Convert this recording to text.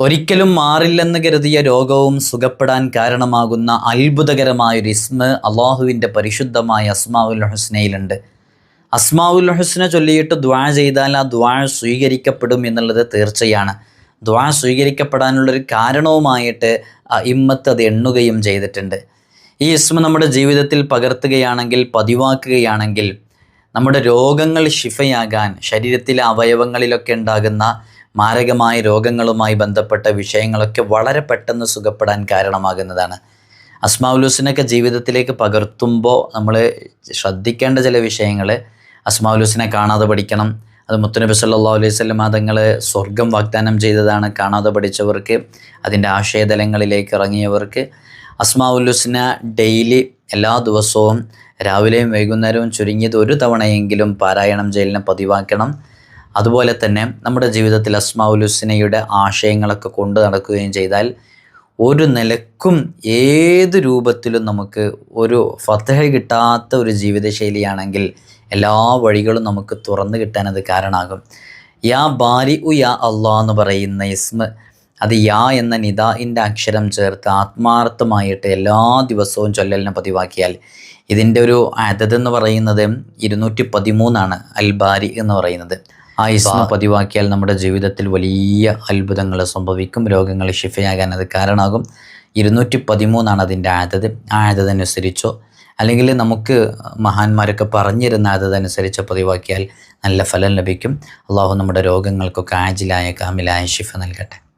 ഒരിക്കലും മാറില്ലെന്ന് കരുതിയ രോഗവും സുഖപ്പെടാൻ കാരണമാകുന്ന അത്ഭുതകരമായൊരു ഇസ്മ അള്ളാഹുവിന്റെ പരിശുദ്ധമായ അസ്മാവുൽ ഹുസ്നയിലുണ്ട്. അസ്മാവുൽ ഹുസ്ന ചൊല്ലിയിട്ട് ദ്വാ ചെയ്താൽ ആ ദ്വാ സ്വീകരിക്കപ്പെടും എന്നുള്ളത് തീർച്ചയാണ്. ദ്വാ സ്വീകരിക്കപ്പെടാനുള്ളൊരു കാരണവുമായിട്ട് ഇമ്മത്ത് അത് എണ്ണുകയും ചെയ്തിട്ടുണ്ട്. ഈ ഇസ്മ നമ്മുടെ ജീവിതത്തിൽ പകർത്തുകയാണെങ്കിൽ പതിവാക്കുകയാണെങ്കിൽ നമ്മുടെ രോഗങ്ങൾ ശിഫയാകാൻ ശരീരത്തിലെ അവയവങ്ങളിലൊക്കെ ഉണ്ടാകുന്ന മാരകമായ രോഗങ്ങളുമായി ബന്ധപ്പെട്ട വിഷയങ്ങളൊക്കെ വളരെ പെട്ടെന്ന് സുഖപ്പെടാൻ കാരണമാകുന്നതാണ്. അസ്മാവുലൂസിനൊക്കെ ജീവിതത്തിലേക്ക് പകർത്തുമ്പോൾ നമ്മൾ ശ്രദ്ധിക്കേണ്ട ചില വിഷയങ്ങൾ അസ്മാവുലൂസിനെ കാണാതെ പഠിക്കണം. അത് മുത്തനബി സല്ലാ അലൈഹി സ്വലം തങ്ങൾ സ്വർഗം വാഗ്ദാനം ചെയ്തതാണ് കാണാതെ പഠിച്ചവർക്ക് അതിന്റെ ആശയതലങ്ങളിലേക്ക് ഇറങ്ങിയവർക്ക്. അസ്മാവുലുസ്ന ഡെയിലി എല്ലാ ദിവസവും രാവിലെയും വൈകുന്നേരവും ചുരുങ്ങിയത് ഒരു തവണയെങ്കിലും പാരായണം ചെയ്യലിനെ പതിവാക്കണം. അതുപോലെ തന്നെ നമ്മുടെ ജീവിതത്തിൽ അസ്മാവുലുസിനയുടെ ആശയങ്ങളൊക്കെ കൊണ്ടു നടക്കുകയും ചെയ്താൽ ഒരു നിലക്കും ഏത് രൂപത്തിലും നമുക്ക് ഒരു ഫത്തഹ കിട്ടാത്ത ഒരു ജീവിതശൈലിയാണെങ്കിൽ എല്ലാ വഴികളും നമുക്ക് തുറന്നു കിട്ടാൻ അത് കാരണമാകും. യാ ബാരി ഉ യാ അള്ളാ എന്ന് പറയുന്ന ഇസ്മ അത് യാ എന്ന നിദാഇന്റെ അക്ഷരം ചേർത്ത് ആത്മാർത്ഥമായിട്ട് എല്ലാ ദിവസവും ചൊല്ലലിനെ പതിവാക്കിയാൽ ഇതിന്റെ ഒരു അതത് എന്ന് പറയുന്നത് ഇരുന്നൂറ്റി പതിമൂന്നാണ് അൽ ബാരി എന്ന് പറയുന്നത്. ആ ഇസ്മ പതിവാക്കിയാൽ നമ്മുടെ ജീവിതത്തിൽ വലിയ അത്ഭുതങ്ങൾ സംഭവിക്കും. രോഗങ്ങൾ ഷിഫയാകാൻ അത് കാരണമാകും. ഇരുന്നൂറ്റി പതിമൂന്നാണ് അതിന്റെ ആദത്. ആ ആദതനുസരിച്ചോ അല്ലെങ്കിൽ നമുക്ക് മഹാന്മാരൊക്കെ പറഞ്ഞിരുന്ന അതനുസരിച്ച് പതിവാക്കിയാൽ നല്ല ഫലം ലഭിക്കും. അള്ളാഹു നമ്മുടെ രോഗങ്ങൾക്കൊക്കെ ആജിലായ കാമിലായ ഷിഫ നൽകട്ടെ.